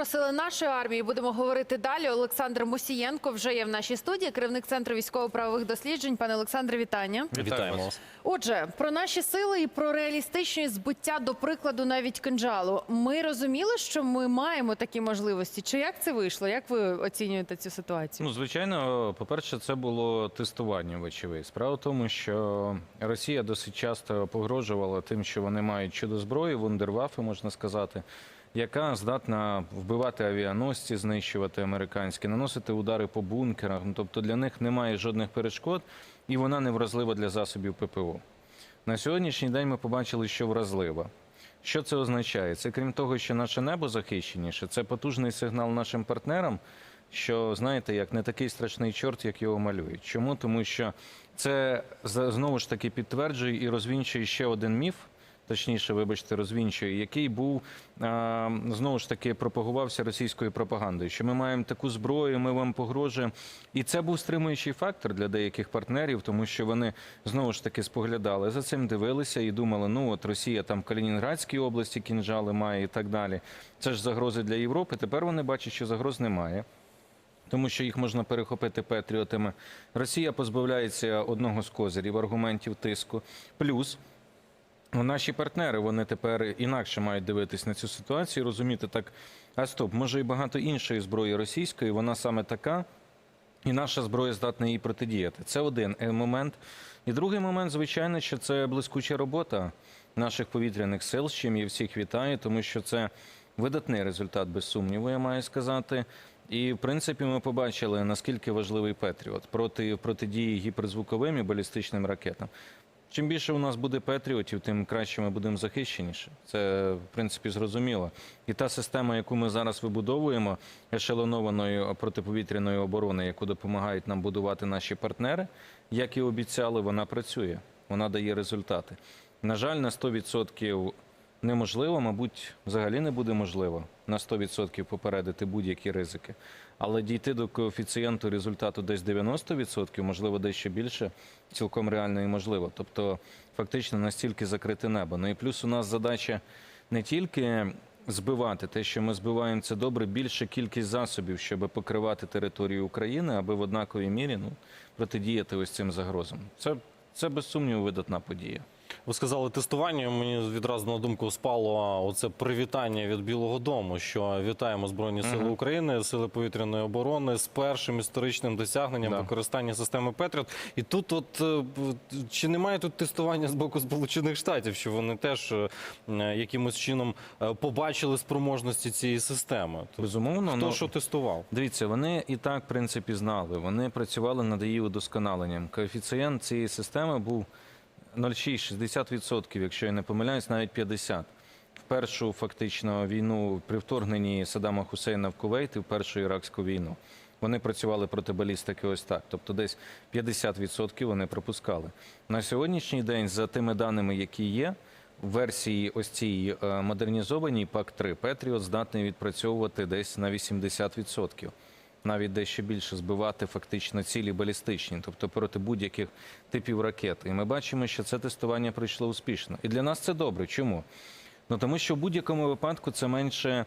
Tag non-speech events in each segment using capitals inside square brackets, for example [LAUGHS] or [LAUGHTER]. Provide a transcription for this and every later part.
про сили нашої армії будемо говорити далі. Олександр Мусієнко вже є в нашій студії, керівник центру військово-правових досліджень. Пане Олександре, вітання. Вітаємо вас. Отже, про наші сили і про реалістичність збиття, до прикладу, навіть кинджалу. Ми розуміли, що ми маємо такі можливості. Чи як це вийшло? Як ви оцінюєте цю ситуацію? Ну, звичайно, по-перше, це було тестування, вочевидь. Справа в тому, що Росія досить часто погрожувала тим, що вони мають чудо зброї, вундервафи, можна сказати, яка здатна вбивати авіаносці, знищувати американські, наносити удари по бункерах. Ну, тобто для них немає жодних перешкод, і вона не вразлива для засобів ППО. На сьогоднішній день ми побачили, що вразлива. Що це означає? Це крім того, що наше небо захищеніше, це потужний сигнал нашим партнерам, що знаєте, як не такий страшний чорт, як його малюють. Чому? Тому що це знову ж таки підтверджує і розвінчує ще один міф. Точніше, вибачте, розвінчує, який був знову ж таки пропагувався російською пропагандою, що ми маємо таку зброю, ми вам погрожуємо. І це був стримуючий фактор для деяких партнерів, тому що вони знову ж таки споглядали за цим, дивилися і думали, ну от Росія там в Калінінградській області кінжали має і так далі. Це ж загрози для Європи. Тепер вони бачать, що загроз немає. Тому що їх можна перехопити патріотами. Росія позбавляється одного з козирів аргументів тиску. Плюс наші партнери вони тепер інакше мають дивитись на цю ситуацію, розуміти так. А стоп, може і багато іншої зброї російської, вона саме така, і наша зброя здатна їй протидіяти. Це один е, момент. І другий момент, звичайно, що це блискуча робота наших повітряних сил, з чим я всіх вітаю, тому що це видатний результат, без сумніву, я маю сказати. І в принципі ми побачили, наскільки важливий Петріот проти протидії гіперзвуковим і балістичним ракетам. Чим більше у нас буде патріотів, тим краще ми будемо захищеніше. Це в принципі зрозуміло. І та система, яку ми зараз вибудовуємо, ешелонованої протиповітряної оборони, яку допомагають нам будувати наші партнери, як і обіцяли, вона працює, вона дає результати. На жаль, на 100% неможливо, мабуть, взагалі не буде можливо на 100% попередити будь-які ризики. Але дійти до коефіцієнту результату десь 90%, можливо, дещо більше, цілком реально і можливо. Тобто, фактично настільки закрите небо. Ну і плюс у нас задача не тільки збивати те, що ми збиваємо, це добре, більша кількість засобів, щоб покривати територію України, аби в однаковій мірі ну, протидіяти ось цим загрозам. Це, це без сумніву видатна подія. Ви сказали тестування. Мені відразу на думку спало оце привітання від Білого Дому. Що вітаємо Збройні Сили України, Сили повітряної оборони з першим історичним досягненням Да. використання системи Петріот. І тут, от е, чи немає тут тестування з боку Сполучених Штатів, що вони теж е, якимось чином е, побачили спроможності цієї системи? Тобто, Безумовно, Хто ну, що тестував? Дивіться, вони і так, в принципі, знали. Вони працювали над її удосконаленням. Коефіцієнт цієї системи був 0,6, 60%, якщо я не помиляюсь, навіть 50%. В першу фактично війну при вторгненні Саддама Хусейна в Кувейт і в першу іракську війну. Вони працювали проти балістики ось так. Тобто десь 50% вони пропускали. На сьогоднішній день, за тими даними, які є, в версії ось цій е, модернізованій ПАК-3 Петріот здатний відпрацьовувати десь на 80%. Навіть дещо більше збивати фактично цілі балістичні, тобто проти будь-яких типів ракет. І ми бачимо, що це тестування пройшло успішно. І для нас це добре. Чому? Ну тому що в будь-якому випадку це менше е,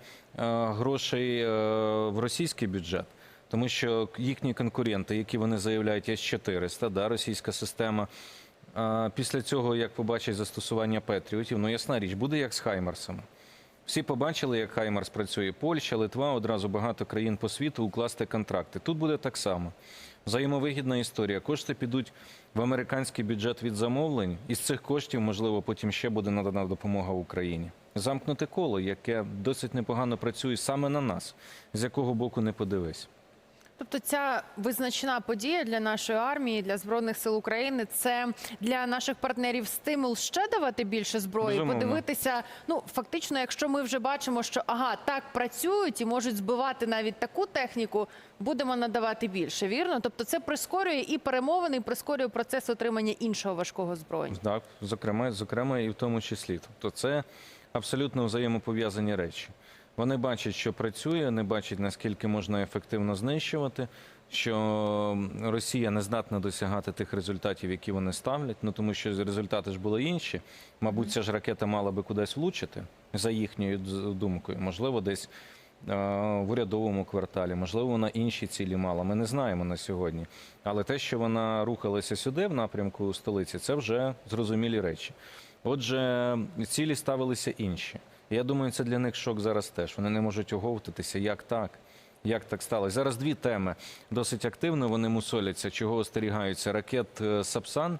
грошей е, в російський бюджет. Тому що їхні конкуренти, які вони заявляють, С-400, да, російська система. Після цього, як побачать застосування Петріотів, ну ясна річ, буде як з Хаймарсами. Всі побачили, як Хаймарс працює. Польща, Литва, одразу багато країн по світу укласти контракти. Тут буде так само. Взаємовигідна історія. Кошти підуть в американський бюджет від замовлень, і з цих коштів, можливо, потім ще буде надана допомога Україні. Замкнути коло, яке досить непогано працює саме на нас, з якого боку не подивись. Тобто ця визначна подія для нашої армії, для збройних сил України, це для наших партнерів стимул ще давати більше зброї, Безумовно. подивитися. Ну фактично, якщо ми вже бачимо, що ага, так працюють і можуть збивати навіть таку техніку, будемо надавати більше. Вірно? Тобто, це прискорює і перемовини, і прискорює процес отримання іншого важкого зброєння. Так, зокрема, зокрема, і в тому числі. Тобто, це абсолютно взаємопов'язані речі. Вони бачать, що працює, не бачать, наскільки можна ефективно знищувати, що Росія не здатна досягати тих результатів, які вони ставлять. Ну тому що результати ж були інші. Мабуть, ця ж ракета мала би кудись влучити за їхньою думкою. Можливо, десь в урядовому кварталі. Можливо, вона інші цілі мала. Ми не знаємо на сьогодні. Але те, що вона рухалася сюди, в напрямку столиці, це вже зрозумілі речі. Отже, цілі ставилися інші. Я думаю, це для них шок зараз теж. Вони не можуть оговтатися, як так. Як так сталося? Зараз дві теми досить активно. Вони мусоляться, чого остерігаються ракет е, Сапсан.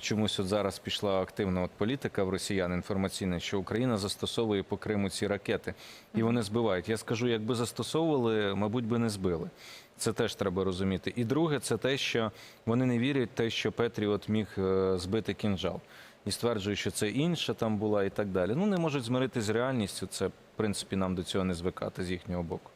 Чомусь от зараз пішла активна от політика в росіян інформаційна, що Україна застосовує по Криму ці ракети, і вони збивають. Я скажу, якби застосовували, мабуть, би не збили. Це теж треба розуміти. І друге, це те, що вони не вірять те, що Петріот міг е, збити кінжал. І стверджує, що це інша там була і так далі. Ну не можуть змиритися з реальністю. Це в принципі нам до цього не звикати з їхнього боку.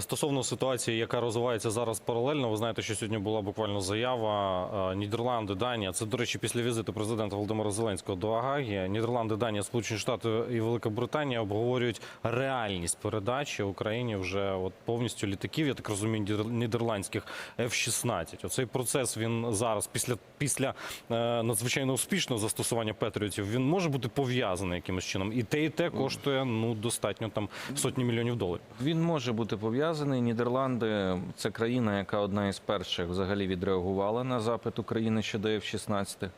Стосовно ситуації, яка розвивається зараз паралельно, ви знаєте, що сьогодні була буквально заява е, Нідерланди, Данія. Це, до речі, після візиту президента Володимира Зеленського до Агаги. Нідерланди, Данія, Сполучені Штати і Велика Британія обговорюють реальність передачі Україні вже от повністю літаків, я так розумію, нідер- нідерландських F-16. Оцей процес він зараз, після, після е, надзвичайно успішного застосування Петріотів, він може бути пов'язаний якимось чином. І те, і те коштує ну достатньо там сотні мільйонів доларів. Він може бути пов'язаний. Нідерланди це країна, яка одна із перших взагалі відреагувала на запит України щодо F-16.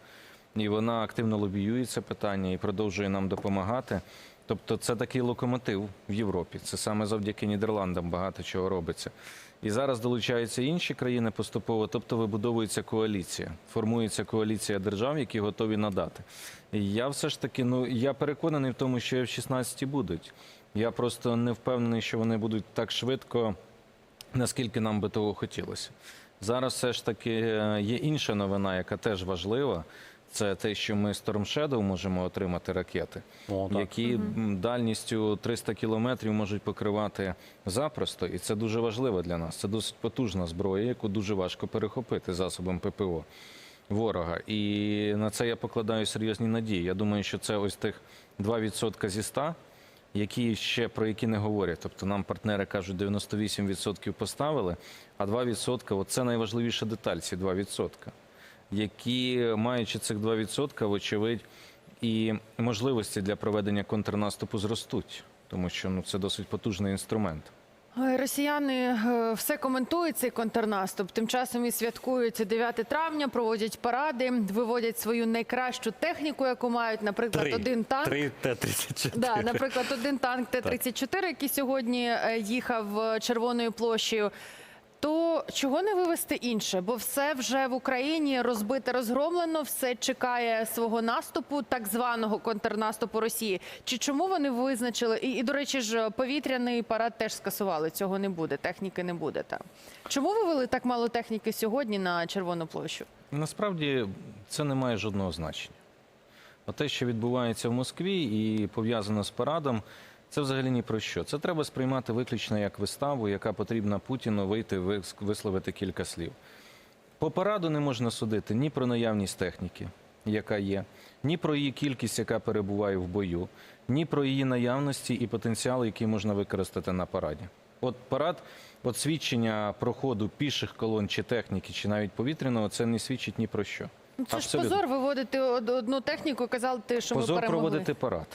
І вона активно лобіює це питання і продовжує нам допомагати. Тобто, це такий локомотив в Європі. Це саме завдяки Нідерландам багато чого робиться. І зараз долучаються інші країни поступово, тобто вибудовується коаліція, формується коаліція держав, які готові надати. І я все ж таки, ну я переконаний в тому, що F-16 будуть. Я просто не впевнений, що вони будуть так швидко, наскільки нам би того хотілося. Зараз все ж таки е, є інша новина, яка теж важлива. Це те, що ми Storm Shadow можемо отримати ракети, О, так. які дальністю 300 кілометрів можуть покривати запросто, і це дуже важливо для нас. Це досить потужна зброя, яку дуже важко перехопити засобом ППО ворога. І на це я покладаю серйозні надії. Я думаю, що це ось тих 2% зі 100, які ще про які не говорять. Тобто нам партнери кажуть, 98% поставили, а 2% – це найважливіша деталь, ці 2%, які, маючи цих 2%, вочевидь, і можливості для проведення контрнаступу зростуть, тому що ну, це досить потужний інструмент. Росіяни е, все коментують цей контрнаступ. Тим часом і святкують 9 травня, проводять паради, виводять свою найкращу техніку, яку мають, наприклад, один танк. Три Т-34. Да, наприклад, один танк [LAUGHS] Т-34, який сьогодні е, їхав е, Червоною площею. Чого не вивести інше? Бо все вже в Україні розбите, розгромлено, все чекає свого наступу, так званого контрнаступу Росії. Чи чому вони визначили? І, і до речі ж, повітряний парад теж скасували. Цього не буде, техніки не буде там. Чому вивели так мало техніки сьогодні на Червону площу? Насправді це не має жодного значення. А те, що відбувається в Москві і пов'язано з парадом, це взагалі ні про що. Це треба сприймати виключно як виставу, яка потрібна Путіну вийти вис- висловити кілька слів. По параду не можна судити ні про наявність техніки, яка є, ні про її кількість, яка перебуває в бою, ні про її наявності і потенціал, який можна використати на параді. От парад, от свідчення проходу піших колон чи техніки, чи навіть повітряного, це не свідчить ні про що. Ну, Це Абсолютно. ж позор виводити одну техніку, казати, що Позор ми перемогли. проводити парад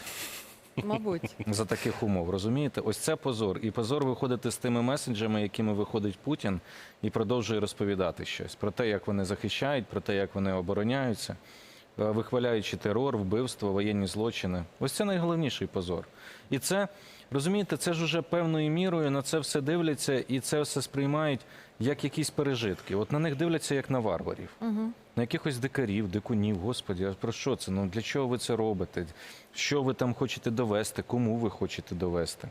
Мабуть. [LAUGHS] за таких умов. Розумієте? Ось це позор. І позор виходити з тими меседжами, якими виходить Путін, і продовжує розповідати щось про те, як вони захищають, про те, як вони обороняються, е, вихваляючи терор, вбивство, воєнні злочини. Ось це найголовніший позор. І це розумієте, це ж уже певною мірою на це все дивляться, і це все сприймають як якісь пережитки. От на них дивляться як на варварів. На якихось дикарів, дикунів, господі, а про що це? Ну для чого ви це робите? Що ви там хочете довести? Кому ви хочете довести?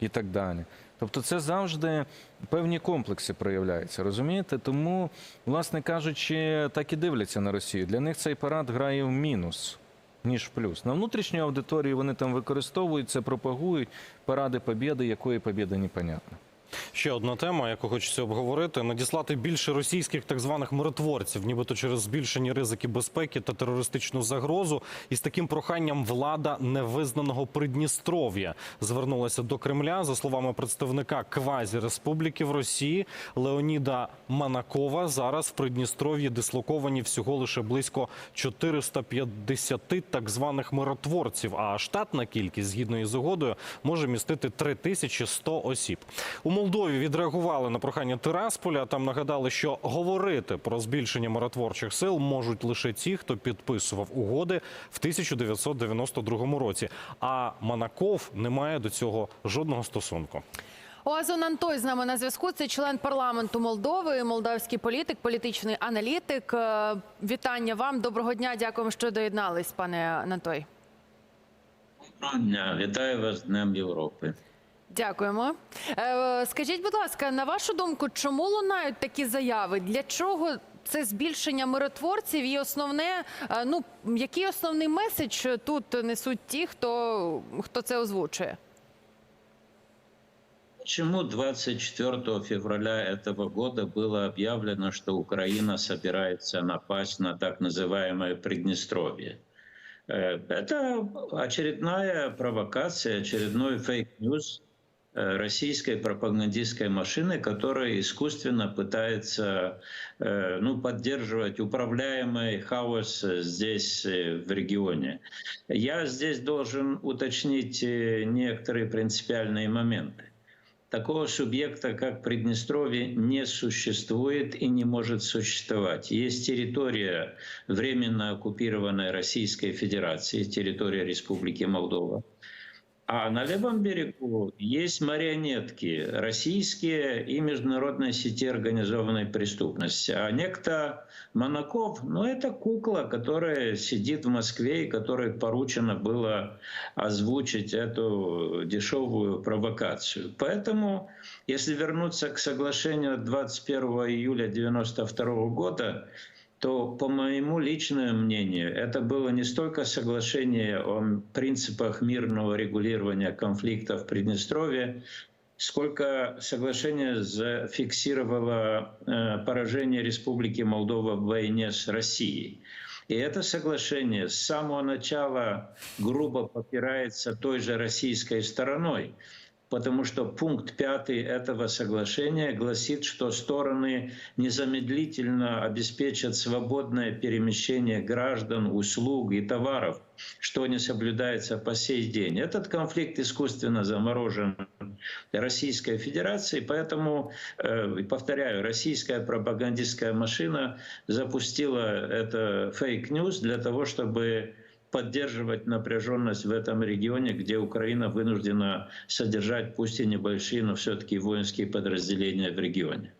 І так далі. Тобто, це завжди певні комплекси проявляються, розумієте? Тому, власне кажучи, так і дивляться на Росію. Для них цей парад грає в мінус. Ніж плюс. На внутрішній аудиторії вони там використовують це, пропагують паради побєди, якої побєди непонятно. Ще одна тема, яку хочеться обговорити: надіслати більше російських так званих миротворців, нібито через збільшені ризики безпеки та терористичну загрозу. І з таким проханням влада невизнаного Придністров'я звернулася до Кремля за словами представника квазі республіки в Росії Леоніда Манакова. Зараз в Придністров'ї дислоковані всього лише близько 450 так званих миротворців. А штатна кількість згідно із угодою може містити 3100 осіб. У Молдові відреагували на прохання Тирасполя. Там нагадали, що говорити про збільшення миротворчих сил можуть лише ті, хто підписував угоди в 1992 році. А Манаков не має до цього жодного стосунку. Оазон Антой з нами на зв'язку. Це член парламенту Молдови, молдавський політик, політичний аналітик. Е, Вітання вам. Доброго дня. Дякуємо, що доєднались, пане Антой. Вітаю вас з Днем Європи. Дякуємо. Е, Скажіть, будь ласка, на вашу думку, чому лунають такі заяви? Для чого це збільшення миротворців? І основне, е, ну який основний меседж тут несуть ті, хто, хто це озвучує? Почему 24 февраля этого года было объявлено, что Украина собирается напасть на так называемое Приднестровье? Э, Это очередная провокация, очередной фейк-ньюс э, российской пропагандистской машины, которая искусственно пытается э, ну, поддерживать управляемый хаос э, здесь, э, в регионе. Я здесь должен уточнить э, некоторые принципиальные моменты. Такого субъекта, как Приднестровье, не существует и не может существовать. Есть территория, временно оккупированная Российской Федерацией, территория Республики Молдова. А на левом берегу есть марионетки российские и международной сети организованной преступности. А некто Монаков, ну это кукла, которая сидит в Москве и которой поручено было озвучить эту дешевую провокацию. Поэтому, если вернуться к соглашению 21 июля 1992 года, то, по моему личному мнению, это было не столько соглашение о принципах мирного регулирования конфликта в Приднестровье, сколько соглашение зафиксировало э, поражение Республики Молдова в войне с Россией. И это соглашение с самого начала грубо попирается той же российской стороной, потому что пункт пятый этого соглашения гласит, что стороны незамедлительно обеспечат свободное перемещение граждан, услуг и товаров, что не соблюдается по сей день. Этот конфликт искусственно заморожен Российской Федерацией, поэтому, э, повторяю, российская пропагандистская машина запустила это фейк-ньюс для того, чтобы поддерживать напряженность в этом регионе, где Украина вынуждена содержать, пусть и небольшие, но все-таки воинские подразделения в регионе.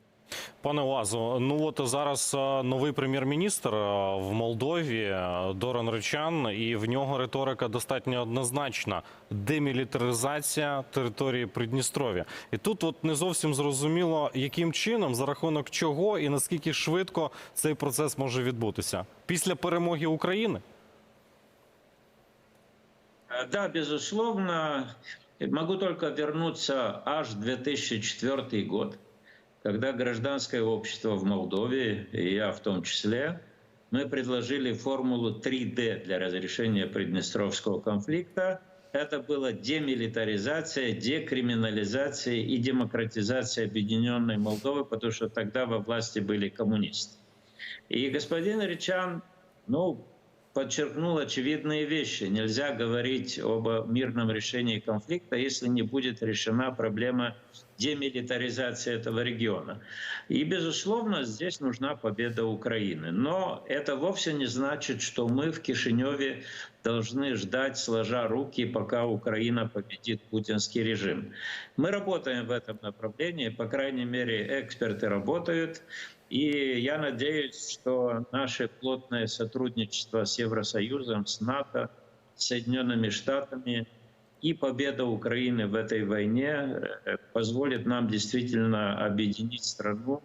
Пане Уазу, ну от зараз е, новий прем'єр-міністр е, в Молдові е, Доран Речан, і в нього риторика достатньо однозначна: демілітаризація території Придністров'я. І тут от не зовсім зрозуміло, яким чином, за рахунок чого і наскільки швидко цей процес може відбутися після перемоги України. Э, Да, безусловно. Могу только вернуться аж в 2004 год, когда гражданское общество в Молдове, и я в том числе, мы предложили формулу 3D для разрешения Приднестровского конфликта. Это была демилитаризация, декриминализация и демократизация Объединенной Молдовы, потому что тогда во власти были коммунисты. И господин Речан, ну, подчеркнул очевидные вещи. Нельзя говорить об мирном решении конфликта, если не будет решена проблема демилитаризации этого региона. И, безусловно, здесь нужна победа Украины. Но это вовсе не значит, что мы в Кишиневе должны ждать, сложа руки, пока Украина победит путинский режим. Мы работаем в этом направлении, по крайней мере, эксперты работают. И я надеюсь, что наше плотное сотрудничество с Евросоюзом, с НАТО, с Соединенными Штатами и победа Украины в этой войне э, позволит нам действительно объединить страну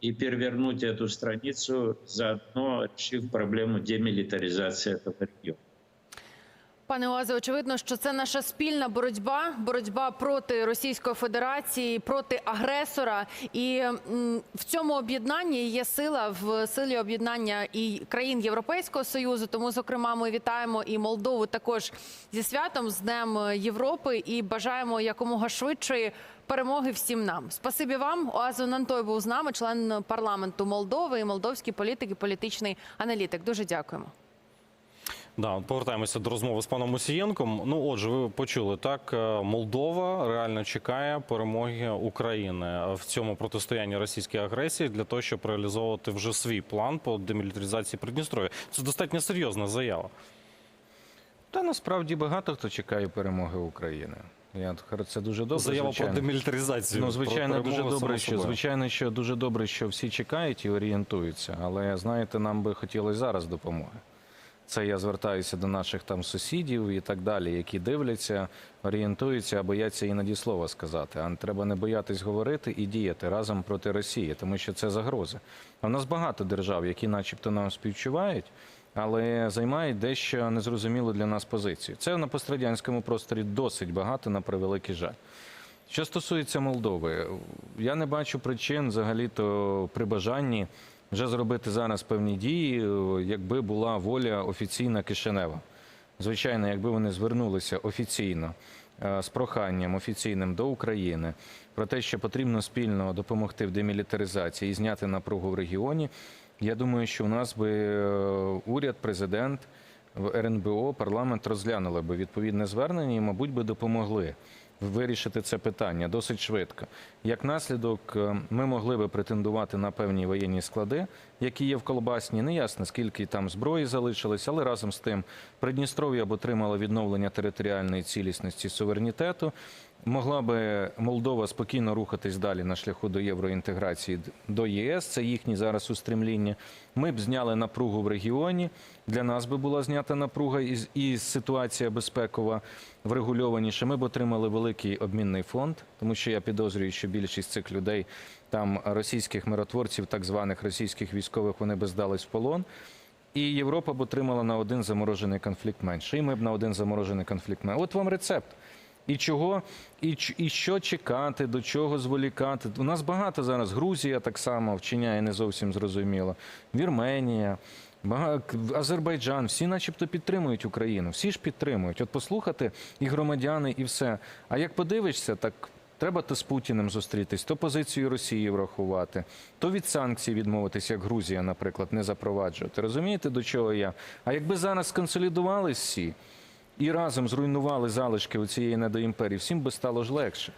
и перевернуть эту страницу, заодно решив проблему демилитаризации этого региона. Пане Оазе, очевидно, що це наша спільна боротьба, боротьба проти Російської Федерації, проти агресора. І в цьому об'єднанні є сила в силі об'єднання і країн Європейського союзу. Тому, зокрема, ми вітаємо і Молдову також зі святом з Днем Європи і бажаємо якомога швидшої перемоги всім нам. Спасибі вам. Оазо Нантой був з нами, член парламенту Молдови і молдовський політик і політичний аналітик. Дуже дякуємо. Да, повертаємося до розмови з паном Мусієнком. Ну, отже, ви почули так. е, Молдова реально чекає перемоги України в цьому протистоянні російській агресії для того, щоб реалізовувати вже свій план по демілітаризації Придністров'я. Це достатньо серйозна заява. Та насправді багато хто чекає перемоги України. Я це дуже добре. Заява звичайно. про демілітаризацію. Ну, про звичайно, дуже добре, що звичайно, що дуже добре, що всі чекають і орієнтуються. Але знаєте, нам би хотілося зараз допомоги. Це я звертаюся до наших там сусідів і так далі, які дивляться, орієнтуються, а бояться іноді слова сказати. А треба не боятись говорити і діяти разом проти Росії, тому що це загрози. А в нас багато держав, які, начебто, нам співчувають, але займають дещо незрозумілу для нас позицію. Це на пострадянському просторі досить багато на превеликий жаль. Що стосується Молдови, я не бачу причин взагалі-то при бажанні вже зробити зараз певні дії, е, якби була воля офіційна Кишинева. Звичайно, якби вони звернулися офіційно е, з проханням офіційним до України про те, що потрібно спільно допомогти в демілітаризації і зняти напругу в регіоні. Я думаю, що у нас би е, уряд, президент, РНБО, парламент розглянули би відповідне звернення і, мабуть, би допомогли вирішити це питання досить швидко. Як наслідок, е, ми могли би претендувати на певні воєнні склади, які є в Колбасні. Не ясно, скільки там зброї залишилось, але разом з тим Придністров'я б отримало відновлення територіальної цілісності суверенітету. Могла би Молдова спокійно рухатись далі на шляху до євроінтеграції до ЄС. Це їхні зараз устремління. Ми б зняли напругу в регіоні. Для нас би була знята напруга і, ситуація безпекова врегульованіша. Ми б отримали великий обмінний фонд, тому що я підозрюю, що більшість цих людей, там російських миротворців, так званих російських військових, вони би здались в полон. І Європа б отримала на один заморожений конфлікт менше. І ми б на один заморожений конфлікт менше. От вам рецепт. І чого, і, і що чекати, до чого зволікати. У нас багато зараз. Грузія так само вчиняє не зовсім зрозуміло. Вірменія, Азербайджан, всі начебто підтримують Україну. Всі ж підтримують. От послухати і громадяни, і все. А як подивишся, так треба то з Путіним зустрітись, то позицію Росії врахувати, то від санкцій відмовитись, як Грузія, наприклад, не запроваджувати. Розумієте, до чого я? А якби зараз сконсолідувались всі і разом зруйнували залишки цієї недоімперії, всім би стало ж легше.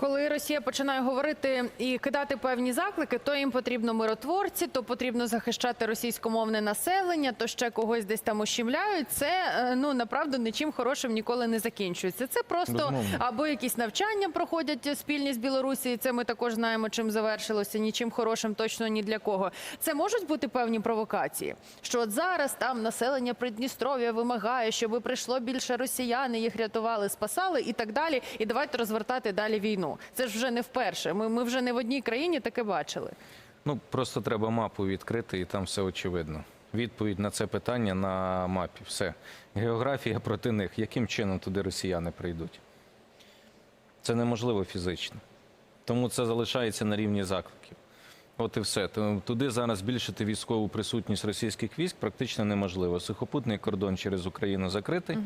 Коли Росія починає говорити і кидати певні заклики, то їм потрібно миротворці, то потрібно захищати російськомовне населення, то ще когось десь там ущемляють. Це е, ну направду нічим хорошим ніколи не закінчується. Це просто Безумовно. або якісь навчання проходять спільні з Білорусі. Це ми також знаємо, чим завершилося. Нічим хорошим точно ні для кого. Це можуть бути певні провокації. Що от зараз там населення Придністров'я вимагає, щоб прийшло більше росіян, їх рятували, спасали і так далі. І давайте розвертати далі війну. Це ж вже не вперше. Ми, ми вже не в одній країні таке бачили. Ну просто треба мапу відкрити, і там все очевидно. Відповідь на це питання на мапі. Все. Географія проти них. Яким чином туди росіяни прийдуть? Це неможливо фізично. Тому це залишається на рівні закликів. От і все. Туди зараз збільшити військову присутність російських військ практично неможливо. Сухопутний кордон через Україну закритий,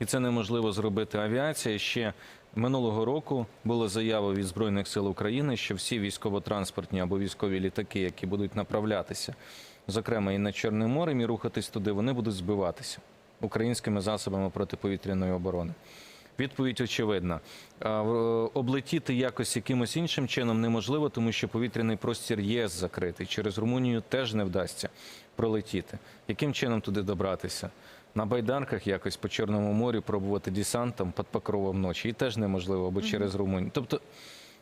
і це неможливо зробити. Авіація ще минулого року була заява від Збройних сил України, що всі військово-транспортні або військові літаки, які будуть направлятися, зокрема і на Чорне море, і рухатись туди, вони будуть збиватися українськими засобами протиповітряної оборони. Відповідь очевидна. Облетіти якось якимось іншим чином неможливо, тому що повітряний простір ЄС закритий. Через Румунію теж не вдасться пролетіти. Яким чином туди добратися? На байдарках якось по Чорному морю пробувати десантом під покровом ночі. І теж неможливо, або через Румунію. Тобто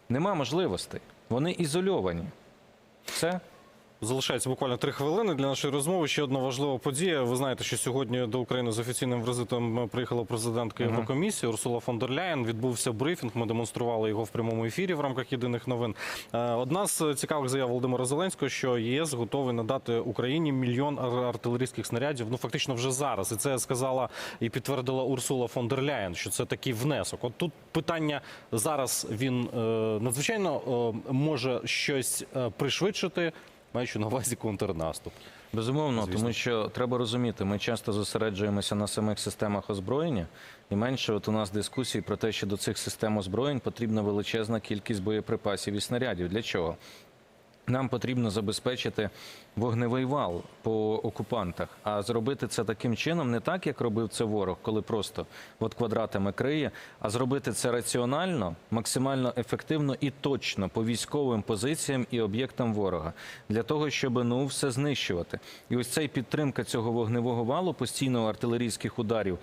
нема можливостей. Вони ізольовані. Все. Залишається буквально три хвилини для нашої розмови. Ще одна важлива подія. Ви знаєте, що сьогодні до України з офіційним візитом приїхала президентка Єврокомісії Урсула фон дер Ляєн. Відбувся брифінг. Ми демонстрували його в прямому ефірі в рамках єдиних новин. Е, Одна з цікавих заяв Володимира Зеленського, що ЄС готовий надати Україні мільйон ар- артилерійських снарядів. Ну фактично вже зараз. І це сказала і підтвердила Урсула фон дер Ляєн, що це такий внесок. От тут питання зараз він е, надзвичайно е, може щось пришвидшити. Маючи на увазі контрнаступ. Безумовно, Звісно. тому що треба розуміти, ми часто зосереджуємося на самих системах озброєння, і менше от у нас дискусії про те, що до цих систем озброєнь потрібна величезна кількість боєприпасів і снарядів. Для чого? Нам потрібно забезпечити вогневий вал по окупантах, а зробити це таким чином, не так, як робив це ворог, коли просто от квадратами криє, а зробити це раціонально, максимально ефективно і точно по військовим позиціям і об'єктам ворога, для того, щоб ну все знищувати. І ось цей підтримка цього вогневого валу, постійного артилерійських ударів,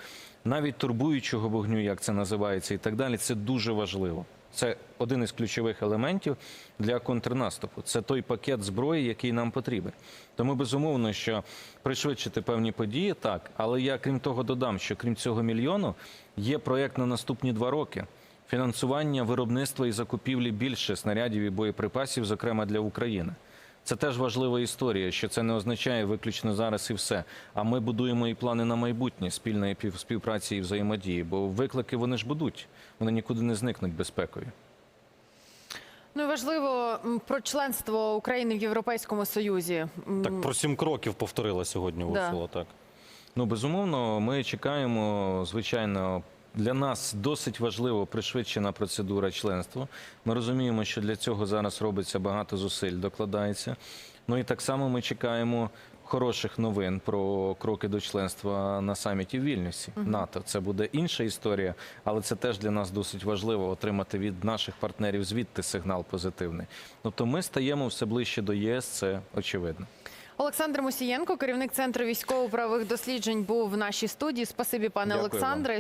навіть турбуючого вогню, як це називається, і так далі, це дуже важливо. Це один із ключових елементів для контрнаступу. Це той пакет зброї, який нам потрібен. Тому безумовно, що пришвидшити певні події, так. Але я крім того додам, що крім цього мільйону є проєкт на наступні два роки. Фінансування виробництва і закупівлі більше снарядів і боєприпасів, зокрема для України. Це теж важлива історія, що це не означає виключно зараз і все. А ми будуємо і плани на майбутнє спільної пів- співпраці і взаємодії, бо виклики вони ж будуть, вони нікуди не зникнуть безпекою. Ну і важливо про членство України в Європейському Союзі. Так про сім кроків повторила сьогодні Да. Урсула. Так Ну, безумовно, ми чекаємо, звичайно. Для нас досить важливо пришвидшена процедура членства. Ми розуміємо, що для цього зараз робиться багато зусиль, докладається. Ну і так само ми чекаємо хороших новин про кроки до членства на саміті в Вільнюсі НАТО. Це буде інша історія, але це теж для нас досить важливо отримати від наших партнерів звідти сигнал позитивний. Тобто ми стаємо все ближче до ЄС, це очевидно. Олександр Мусієнко, керівник центру військово-правових досліджень, був в нашій студії. Спасибі, пане Дякую вам. Олександре.